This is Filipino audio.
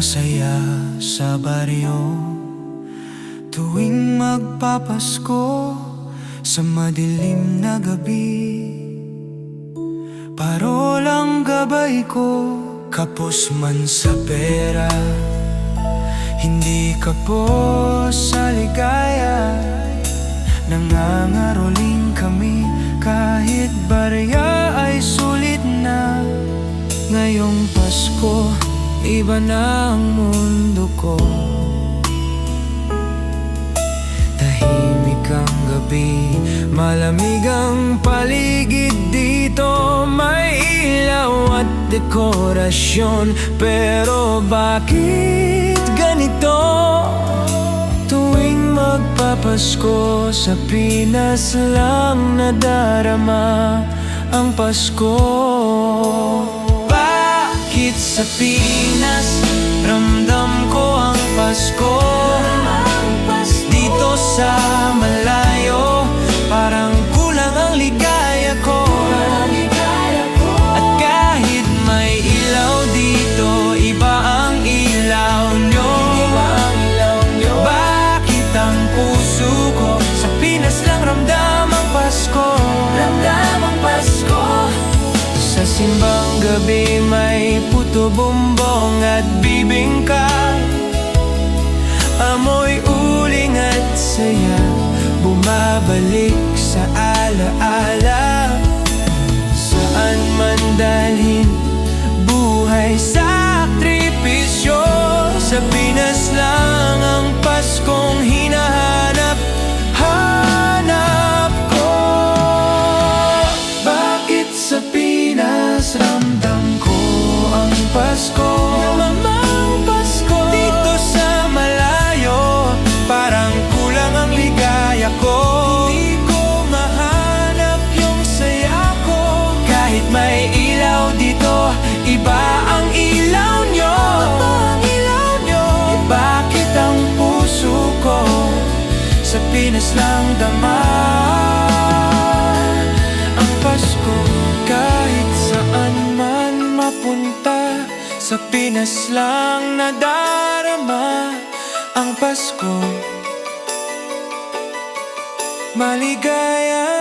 Masaya sa baryo. Tuwing magpapasko Sa madilim na gabi. Parolang gabay ko Kapos man sa pera Hindi kapos sa ligaya. Nangangaroling kami. Kahit barya ay sulit na. Ngayong Pasko Iba na ang mundo ko. Tahimik ang gabi. Malamig ang paligid dito. May ilaw at dekorasyon. Pero bakit ganito? Tuwing magpapasko Sa Pinas lang nadarama Ang Pasko Bakit sa Pinas Ramdam ko ang Pasko bumbong at bibingka. Amoy uling at saya Bumabalik sa alaala Pasko. Namamang Pasko. Dito sa malayo Parang kulang ang ligaya ko. Hindi ko mahanap yung saya ko. Kahit may ilaw dito Iba ang ilaw nyo. Ang ilaw nyo. Eh bakit ang puso ko Sa Pinas lang dama? Ang Pasko kahit saan man mapunta Sa Pinas lang nadarama Ang Pasko. Maligaya